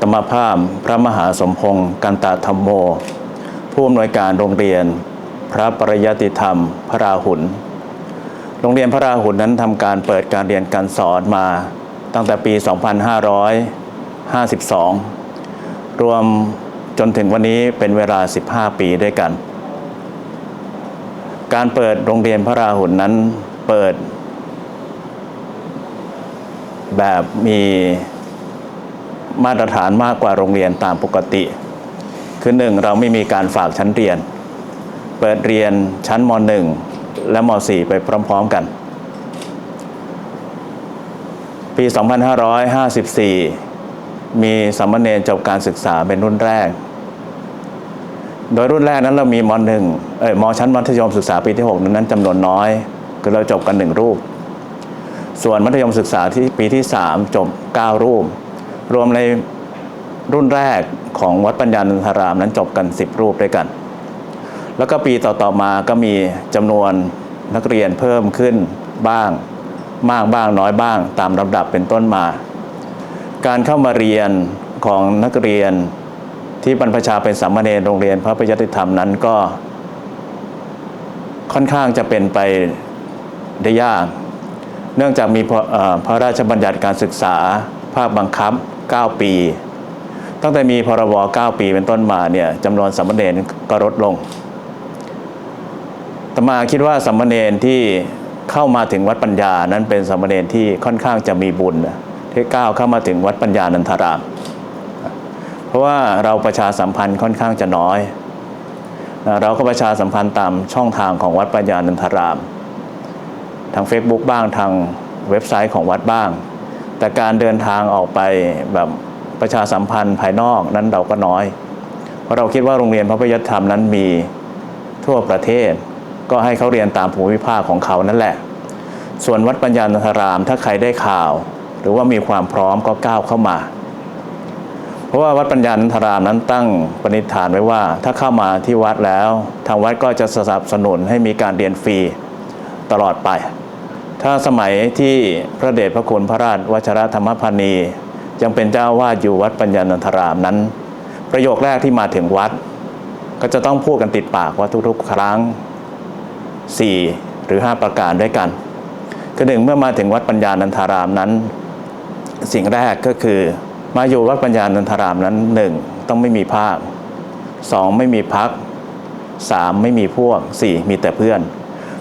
ตมภาพพระมหาสมพงศ์กันตธรรมโม ผู้อำนวยการโรงเรียน พระปริยติธรรม พระราหุลโรงเรียนพระราหุลนั้นทำการเปิดการเรียนการสอนมาตั้งแต่ปี 2552 รวมจนถึงวันนี้เป็นเวลา 15 ปีด้วยกัน การเปิดโรงเรียนพระราหุลนั้นเปิด แบบมี มาตรฐานมากกว่าโรงเรียนตามปกติ คือหนึ่งเราไม่มีการฝากชั้นเรียน เปิดเรียนชั้นม .1 และม .4 ไปพร้อม ๆกัน ปี 2554 มีสามเณรจบการศึกษาเป็นรุ่นแรก โดยรุ่นแรกนั้นเรามีม .1 เอ้ยมชั้นมัธยมศึกษาปีที่ 6 นั้นจำนวนน้อย คือเราจบกันหนึ่งรูป ส่วนมัธยมศึกษาที่ปีที่ 3 จบ 9 รูป รวมในรุ่นแรกของวัดปัญญานันทารามนั้นจบกัน 10 รูปด้วยกัน แล้วก็ปีต่อๆมาก็มีจำนวนนักเรียนเพิ่มขึ้นบ้าง มากบ้างน้อยบ้าง ตามลำดับเป็นต้นมา การเข้ามาเรียนของนักเรียนที่บรรพชาเป็นสามเณรโรงเรียนพระปริยติธรรมนั้นก็ ค่อนข้างจะเป็นไปได้ยาก เนื่องจากมีพระพระราชบัญญัติการศึกษาภาคบังคับ 9 ปี ตั้งแต่มีพรบ 9 ปีเป็นต้นมาเนี่ยจำนวนสามมเณรก็ลดลงตมาคิดว่าสามเณรที่เข้ามาถึงวัดปัญญานั้นเป็นสามเณรที่ค่อนข้างจะมีบุญที่ก้าวเข้ามาถึงวัดปัญญานันทาราม เพราะว่าเราประชาสัมพันธ์ค่อนข้างจะน้อย เราก็ประชาสัมพันธ์ตามช่องทางของวัดปัญญานันทาราม ทาง Facebook บ้างทางเว็บไซต์ของวัดบ้าง แต่การเดินทางออกไปแบบประชาสัมพันธ์ภายนอกนั้นเราก็น้อย เพราะเราคิดว่าโรงเรียนพระพยธรรมนั้นมีทั่วประเทศ ก็ให้เขาเรียนตามภูมิภาคของเขานั่นแหละ ส่วนวัดปัญญานันทาราม ถ้าใครได้ข่าว หรือว่ามีความพร้อมก็ก้าวเข้ามา เพราะว่าวัดปัญญานันทารามนั้นตั้งปณิธานไว้ว่า ถ้าเข้ามาที่วัดแล้ว ทางวัดก็จะสนับสนุนให้มีการเรียนฟรีตลอดไป ถ้าสมัยที่พระเดชพระคุณพระราชวชรธรรมพานียังเป็นเจ้าวาดอยู่วัดปัญญานันทรามนั้น ประโยคแรกที่มาถึงวัด ก็จะต้องพูดกันติดปากว่าทุกๆ ครั้ง 4 หรือ 5 ประการด้วยกันคือหนึ่งเมื่อมาถึงวัดปัญญานันทารามนั้น สิ่งแรกก็คือ มาอยู่วัดปัญญานันทารามนั้นหนึ่งต้องไม่มีภาคสองไม่มีพักสามไม่มีพวกสี่มีแต่เพื่อน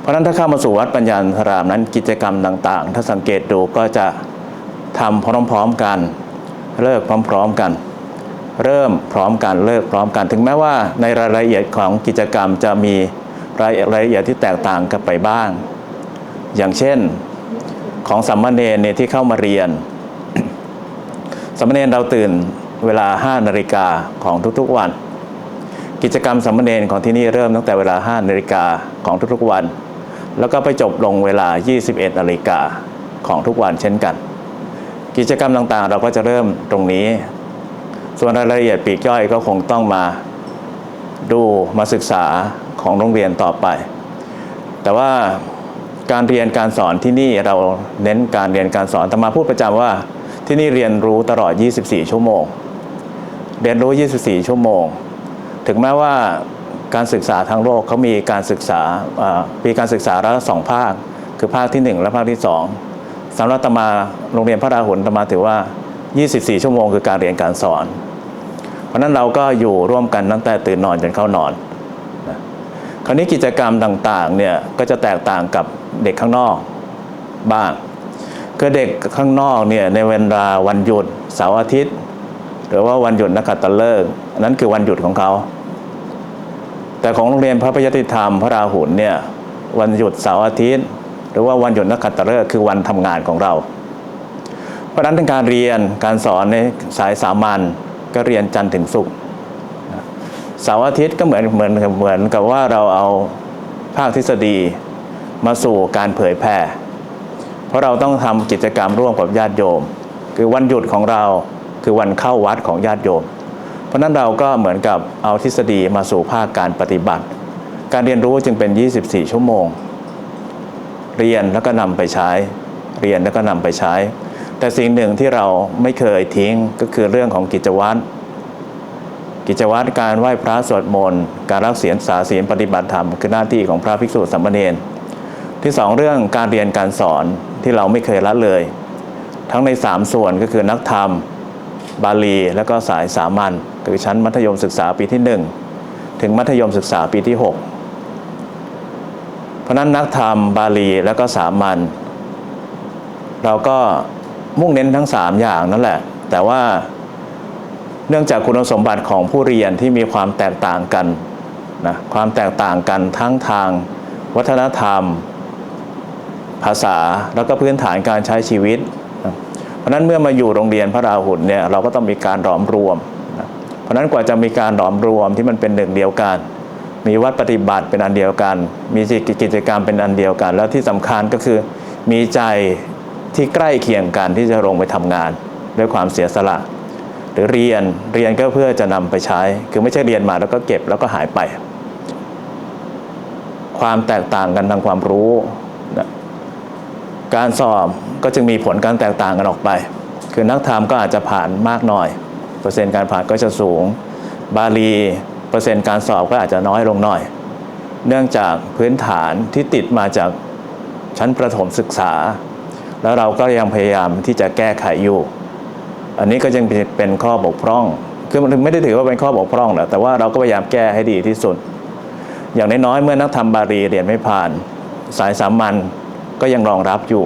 เพราะนั้นถ้าเข้ามาสู่วัดปัญญานันทารามนั้นกิจกรรมต่างๆ ถ้าสังเกตดูก็จะทำพร้อมๆกัน เลิกพร้อมๆกัน เริ่มพร้อมกันเลิกพร้อมกัน ถึงแม้ว่าในรายละเอียดของกิจกรรมจะมีรายรายละเอียดที่แตกต่างกันไปบ้าง อย่างเช่นของสัมมาเนรเนี่ยที่เข้ามาเรียนสัมมาเนรเราตื่นเวลา5นาฬิกาของทุกๆวัน กิจกรรมสัมมาเนรของที่นี่เริ่มตั้งแต่เวลา5นาฬิกาของทุกๆวัน แล้วก็ไปจบลงเวลา 21นาฬิกาของทุกวันเช่นกัน กิจกรรมต่างๆ เราก็จะเริ่มตรงนี้ ส่วนรายละเอียดปีกย่อยก็คงต้องมาดูมาศึกษาของโรงเรียนต่อไป แต่ว่าการเรียนการสอนที่นี่เราเน้นการเรียนการสอนแต่มาพูดประจำว่าที่นี่เรียนรู้ตลอด 24 ชั่วโมง เรียนรู้ 24 ชั่วโมง ถึงแม้ว่า การศึกษาทางโลกเขามีการศึกษามีการศึกษาละสองภาค คือภาคที่ 1 และภาคที่ 2สำหรับตมาโรงเรียนพระราหุลตมาถือว่า 24 ชั่วโมงคือการเรียนการสอน เพราะนั้นเราก็อยู่ร่วมกันตั้งแต่ตื่นนอนจนเข้านอน คราวนี้กิจกรรมต่างๆเนี่ยก็จะแตกต่างกับเด็กข้างนอกบ้างคือเด็กข้างนอกเนี่ยในเวลาวันหยุดเสาร์อาทิตย์ หรือว่าวันหยุดนักขัตฤกษ์นั้นคือวันหยุดของเขา แต่ของโรงเรียนพระพยติธรรมพระราหุลเนี่ยวันหยุดเสาร์อาทิตย์ หรือว่าวันหยุดนักขัตฤกษ์คือวันทำงานของเรา เพราะนั้นในการเรียนการสอนในสายสามัญก็เรียนจันทร์ถึงศุกร์เสาร์อาทิตย์ก็เหมือนเหมือนเหมือนกับว่าเราเอาภาคทฤษฎีมาสู่การเผยแผ่เพราะเราต้องทำกิจกรรมร่วมกับญาติโยม คือวันหยุดของเราคือวันเข้าวัดของญาติโยม เพราะนั้นเราก็เหมือนกับเอาทฤษฎีมาสู่ภาคการปฏิบัติ การเรียนรู้จึงเป็น 24 ชั่วโมง เรียนแล้วก็นำไปใช้ เรียนแล้วก็นำไปใช้ แต่สิ่งหนึ่งที่เราไม่เคยทิ้งก็คือเรื่องของกิจวัตรกิจวัตรการไหว้พระสวดมนต์การรักศีลสาศีลปฏิบัติธรรมคือหน้าที่ของพระภิกษุสามเณรที่สองเรื่องการเรียนการสอนที่เราไม่เคยละเลย ทั้งในสามส่วนก็คือนักธรรม บาลี แล้วก็สายสามัญคือชั้นมัธยมศึกษาปีที่หนึ่งถึงมัธยมศึกษาปีที่หกเพราะนั้นนักธรรมบาลีแล้วก็สามัญเราก็มุ่งเน้นทั้งสามอย่างนั่นแหละ แต่ว่าเนื่องจากคุณสมบัติของผู้เรียนที่มีความแตกต่างกันนะความแตกต่างกันทั้งทางวัฒนธรรม ภาษาแล้วก็พื้นฐานการใช้ชีวิต เพราะนั้นเมื่อมาอยู่โรงเรียนพระราหุลเนี่ยเราก็ต้องมีการหลอมรวม เพราะนั้นกว่าจะมีการหลอมรวมที่มันเป็นหนึ่งเดียวกัน มีวัดปฏิบัติเป็นอันเดียวกัน มีกิจกรรมเป็นอันเดียวกัน แล้วที่สำคัญก็คือมีใจที่ใกล้เคียงกันที่จะลงไปทำงานด้วยความเสียสละ หรือเรียนเรียนก็เพื่อจะนำไปใช้ คือไม่ใช่เรียนมาแล้วก็เก็บแล้วก็หายไป ความแตกต่างกันทางความรู้นะ การสอบก็จึงมีผลการแตกต่างกันออกไป คือนักธรรมก็อาจจะผ่านมากหน่อย เปอร์เซ็นต์การผ่านก็จะสูง บาลีเปอร์เซ็นต์การสอบก็อาจจะน้อยลงหน่อย เนื่องจากพื้นฐานที่ติดมาจากชั้นประถมศึกษา แล้วเราก็ยังพยายามที่จะแก้ไขอยู่ อันนี้ก็ยังเป็นข้อบกพร่อง คือมันไม่ได้ถือว่าเป็นข้อบกพร่องหรอกแต่ว่าเราก็พยายามแก้ให้ดีที่สุด อย่างน้อยๆเมื่อนักธรรมบาลีเรียนไม่ผ่าน สายสามัญ ก็ยังรองรับอยู่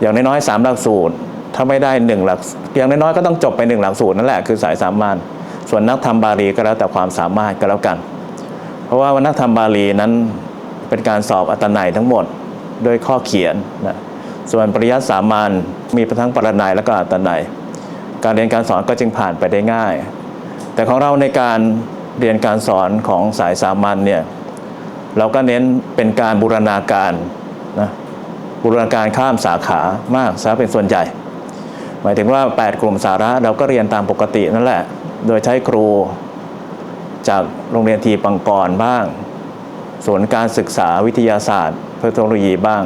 อย่างน้อยๆสามหลักสูตร ถ้าไม่ได้หนึ่งหลักอย่างน้อยๆก็ต้องจบไปหนึ่งหลักสูตรนั่นแหละคือสายสามัญส่วนนักธรรมบาลีก็แล้วแต่ความสามารถก็แล้วกัน เพราะว่านักธรรมบาลีนั้นเป็นการสอบอัตนัยทั้งหมดโดยข้อเขียนนะส่วนปริยัติสามัญมีทั้งปรนัยและก็อัตนัยการเรียนการสอนก็จึงผ่านไปได้ง่าย แต่ของเราในการเรียนการสอนของสายสามัญเนี่ยเราก็เน้นเป็นการบูรณาการนะ บูรณาการข้ามสาขามากซะเป็นส่วนใหญ่ หมายถึงว่า 8 กลุ่มสาระเราก็เรียนตามปกตินั่นแหละ โดยใช้ครูจากโรงเรียนทีปังกรบ้างส่วนการศึกษาวิทยาศาสตร์เทคโนโลยีบ้าง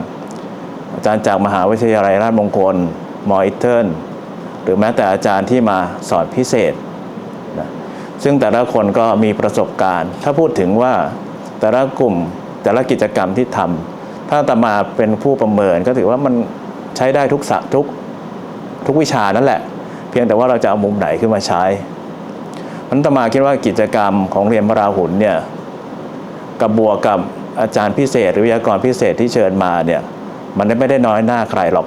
อาจารย์จากมหาวิทยาลัยราชมงคลมออิเทิร์นหรือแม้แต่อาจารย์ที่มาสอนพิเศษนะซึ่งแต่ละคนก็มีประสบการณ์ ถ้าพูดถึงว่าแต่ละกลุ่มแต่ละกิจกรรมที่ทำ ถ้าตมาเป็นผู้ประเมินก็ถือว่ามันใช้ได้ทุกสะทุกทุกวิชานั่นแหละ เพียงแต่ว่าเราจะเอามุมไหนขึ้นมาใช้มันตมาคิดว่ากิจกรรมของเรียนพระราหุลเนี่ยกับบวกกับอาจารย์พิเศษ หรือวิทยากรพิเศษที่เชิญมาเนี่ยมันไม่ได้น้อยหน้าใครหรอก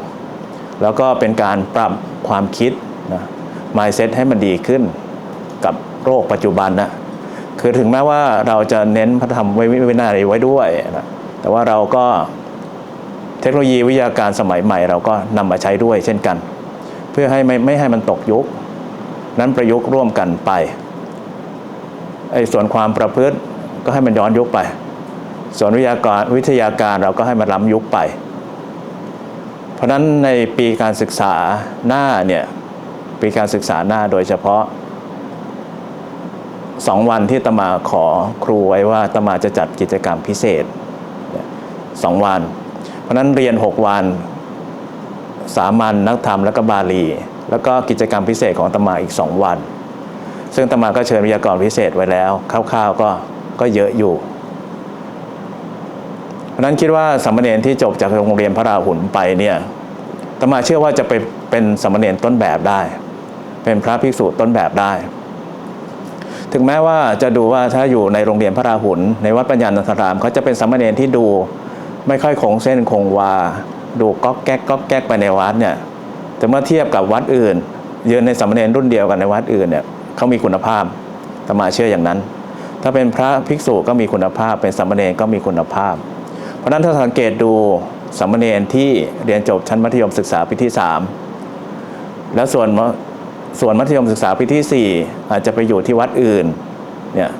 แล้วก็เป็นการปรับความคิดนะ mindset ให้มันดีขึ้นกับโรคปัจจุบันนะคือถึงแม้ว่าเราจะเน้นพระธรรมไว้วินัยไว้ด้วยนะ แต่ว่าเราก็เทคโนโลยีวิทยาการสมัยใหม่ เราก็นำมาใช้ด้วยเช่นกัน เพื่อให้ไม่ไม่ให้มันตกยุค นั้นประยุกต์ร่วมกันไปไอ้ส่วนความประพฤติก็ให้มันย้อนยุคไป ส่วนวิทยาการวิทยาการเราก็ให้มันล้ำยุคไป เพราะฉะนั้นในปีการศึกษาหน้าเนี่ยปีการศึกษาหน้าโดยเฉพาะสองวันที่ตมาขอครูไว้ว่าตมาจะจัดกิจกรรมพิเศษ สองวัน เพราะนั้นเรียน 6 วัน สามัญนักธรรมและก็บาลี แล้วก็กิจกรรมพิเศษของตมาอีก 2 วัน ซึ่งตมาก็เชิญวิทยากรพิเศษไว้แล้วคร่าวๆก็ก็เยอะอยู่ เพราะนั้นคิดว่าสามเณรที่จบจากโรงเรียนพระราหุลไปเนี่ยตมาเชื่อว่าจะไปเป็นสามเณรต้นแบบได้ เป็นพระภิกษุต้นแบบได้ถึงแม้ว่าจะดูว่าถ้าอยู่ในโรงเรียนพระราหุลในวัดปัญญานันทรามเขาจะเป็นสามเณรที่ดู ไม่ค่อยคงเส้นคงวา ดูก๊อกแก๊กก๊อกแก๊กไปในวัดเนี่ยแต่เมื่อเทียบกับวัดอื่น เยืนในสามเณรรุ่นเดียวกันในวัดอื่นเนี่ยเขามีคุณภาพตมาเชื่ออย่างนั้น ถ้าเป็นพระภิกษุก็มีคุณภาพ เป็นสามเณรก็มีคุณภาพ เพราะฉะนั้นถ้าสังเกตดูสามเณรที่เรียนจบชั้นมัธยมศึกษาปีที่ 3 แล้วส่วนส่วนมัธยมศึกษาปีที่ 4 อาจจะไปอยู่ที่วัดอื่นเนี่ย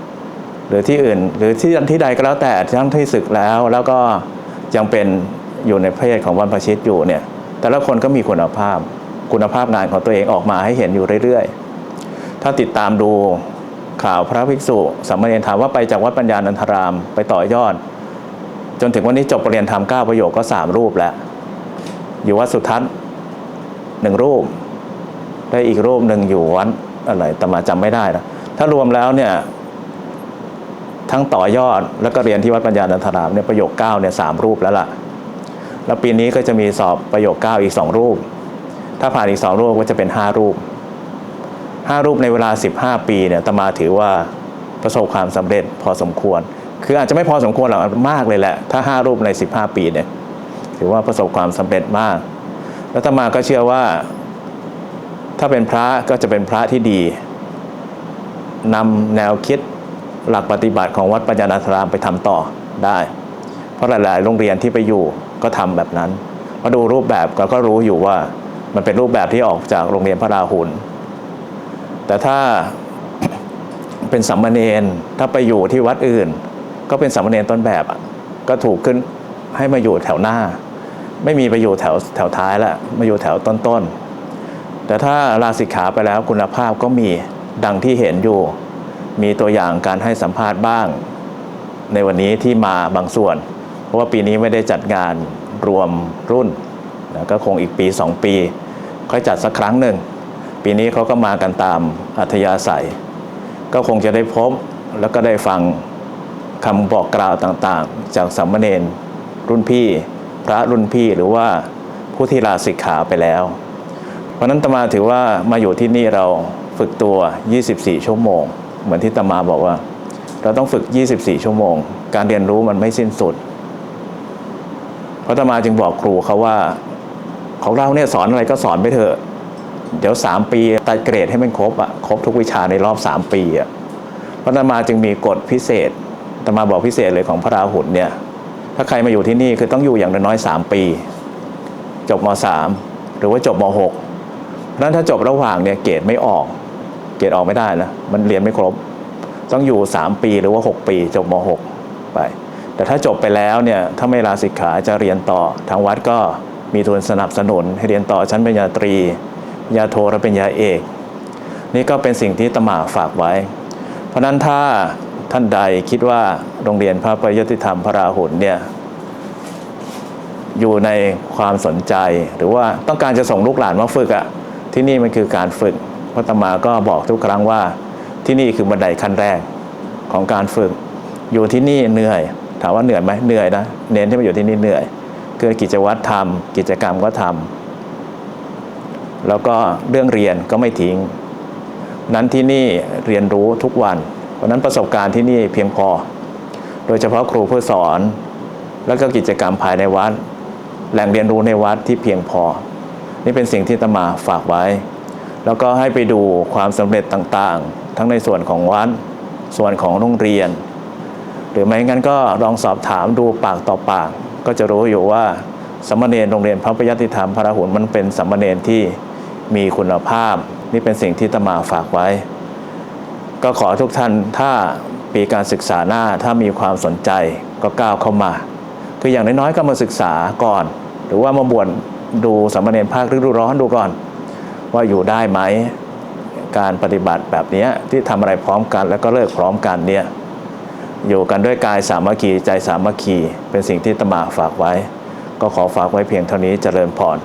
หรือที่อื่นหรือที่ที่ใดก็แล้วแต่ทั้งที่ศึกแล้วแล้วก็ ยังเป็นอยู่ในเพศของวันประชิตอยู่เนี่ยแต่ละคนก็มีคุณภาพคุณภาพงานของตัวเองออกมาให้เห็นอยู่เรื่อยๆ ถ้าติดตามดูข่าวพระภิกษุสามเณรถามว่าไปจากวัดปัญญานันทรามไปต่อยอด จนถึงวันนี้จบปรริญญาธรรมเก้าประโยคก็สามรูปแล้ว อยู่วัดสุทัศน์หนึ่งรูป ได้อีกรูปหนึ่งอยู่วัดอะไรแต่มาจำไม่ได้นะถ้ารวมแล้วเนี่ย ทั้งต่อยอดแล้วก็เรียนที่วัดปัญญานันทรามเนี่ยประโยคเก้าเนี่ยสามรูปแล้วล่ะ แล้วปีนี้ก็จะมีสอบประโยคเก้าอีกสองรูป ถ้าผ่านอีกสองรูปก็จะเป็นห้ารูปห้ารูปในเวลาสิบห้าปีเนี่ยตมาถือว่าประสบความสำเร็จพอสมควร คืออาจจะไม่พอสมควรหรอกมากเลยแหละ ถ้าห้ารูปในสิบห้าปีเนี่ยถือว่าประสบความสำเร็จมาก แล้วตมาก็เชื่อว่า ถ้าเป็นพระก็จะเป็นพระที่ดีนำแนวคิด หลักปฏิบัติของวัดปัญญานาธารามไปทำต่อได้ เพราะหลาย ๆ โรงเรียนที่ไปอยู่ก็ทำแบบนั้นมาดูรูปแบบเราก็รู้อยู่ว่ามันเป็นรูปแบบที่ออกจากโรงเรียนพระราหุลแต่ถ้าเป็นสัมมาเนนถ้าไปอยู่ที่วัดอื่น ก็เป็นสัมมาเนนต้นแบบอะก็ถูกขึ้นให้มาอยู่แถวหน้า ไม่มีไปอยู่แถวแถวท้ายละมาอยู่แถวต้นๆแต่ถ้าลาสิกขาไปแล้วคุณภาพก็มีดังที่เห็นอยู่ มีตัวอย่างการให้สัมภาษณ์บ้าง ในวันนี้ที่มาบางส่วน เพราะว่าปีนี้ไม่ได้จัดงานรวมรุ่นนะก็คงอีกปี 2 ปี ค่อยจัดสักครั้งหนึ่ง ปีนี้เขาก็มากันตามอัธยาศัย ก็คงจะได้พบแล้วก็ได้ฟังคำบอกกล่าวต่างๆ จากสัมมเนนรุ่นพี่ พระรุ่นพี่หรือว่าผู้ที่ลาสิกขาไปแล้ว เพราะฉะนั้นตมาถือว่ามาอยู่ที่นี่เราฝึกตัว 24 ชั่วโมง เหมือนที่ตมาบอกว่า เราต้องฝึก 24 ชั่วโมง การเรียนรู้มันไม่สิ้นสุด เพราะตมาจึงบอกครูเขาว่า ของเราเนี่ยสอนอะไรก็สอนไปเถอะ เดี๋ยว 3 ปีตัดเกรดให้มันครบอะครบทุกวิชาในรอบ 3 ปีอะพระตมาจึงมีกฎพิเศษตมาบอกพิเศษเลยของพระราหุลเนี่ย ถ้าใครมาอยู่ที่นี่คือต้องอยู่อย่างน้อยๆ3ปี จบม .3 หรือว่าจบม .6 เพราะนั้นถ้าจบระหว่างเนี่ยเกรดไม่ออก เกรดออกไม่ได้นะมันเรียนไม่ครบ ต้องอยู่ 3 ปีหรือว่า 6 ปีจบม .6 ไป แต่ถ้าจบไปแล้วเนี่ยถ้าไม่ลาสิกขาจะเรียนต่อ ทางวัดก็มีทุนสนับสนุน ให้เรียนต่อชั้นปริญญาตรีปริญญาโทและปริญญาเอก นี่ก็เป็นสิ่งที่ตมาฝากไว้ เพราะนั้นถ้าท่านใดคิดว่าโรงเรียนพระปริยติธรรมพระราหุลเนี่ยอยู่ในความสนใจหรือว่าต้องการจะส่งลูกหลานมาฝึกอะ่ะที่นี่มันคือการฝึก พระตมาก็บอกทุกครั้งว่าที่นี่คือบันไดขั้นแรกของการฝึก อยู่ที่นี่เหนื่อย ถามว่าเหนื่อยไหมเหนื่อยนะเน้นที่มาอยู่ที่นี่เหนื่อยคือกิจวัตรทำกิจกรรมก็ทำแล้วก็เรื่องเรียนก็ไม่ทิ้ง นั้นที่นี่เรียนรู้ทุกวัน เพราะนั้นประสบการณ์ที่นี่เพียงพอ โดยเฉพาะครูผู้สอน แล้วก็กิจกรรมภายในวัด แหล่งเรียนรู้ในวัดที่เพียงพอ นี่เป็นสิ่งที่ตมาฝากไว้ แล้วก็ให้ไปดูความสำเร็จต่างๆ ทั้งในส่วนของวัดส่วนของโรงเรียน หรือไม่งั้นก็ลองสอบถามดูปากต่อปาก ก็จะรู้อยู่ว่าสามเณรโรงเรียนพระปยติธรรมพระหุลมันเป็นสามเณรที่มีคุณภาพ นี่เป็นสิ่งที่ตมาฝากไว้ ก็ขอทุกท่านถ้าปีการศึกษาหน้าถ้ามีความสนใจก็ก้าวเข้ามา คืออย่างน้อยๆก็มาศึกษาก่อน หรือว่ามาบวชดูสามเณรภาคฤดูร้อนดูก่อน ว่าอยู่ได้ไหมการปฏิบัติแบบนี้ที่ทำอะไรพร้อมกันแล้วก็เลิกพร้อมกันเนี่ยอยู่กันด้วยกายสามัคคีใจสามัคคี เป็นสิ่งที่ตมาฝากไว้ ก็ขอฝากไว้เพียงเท่านี้เจริญพร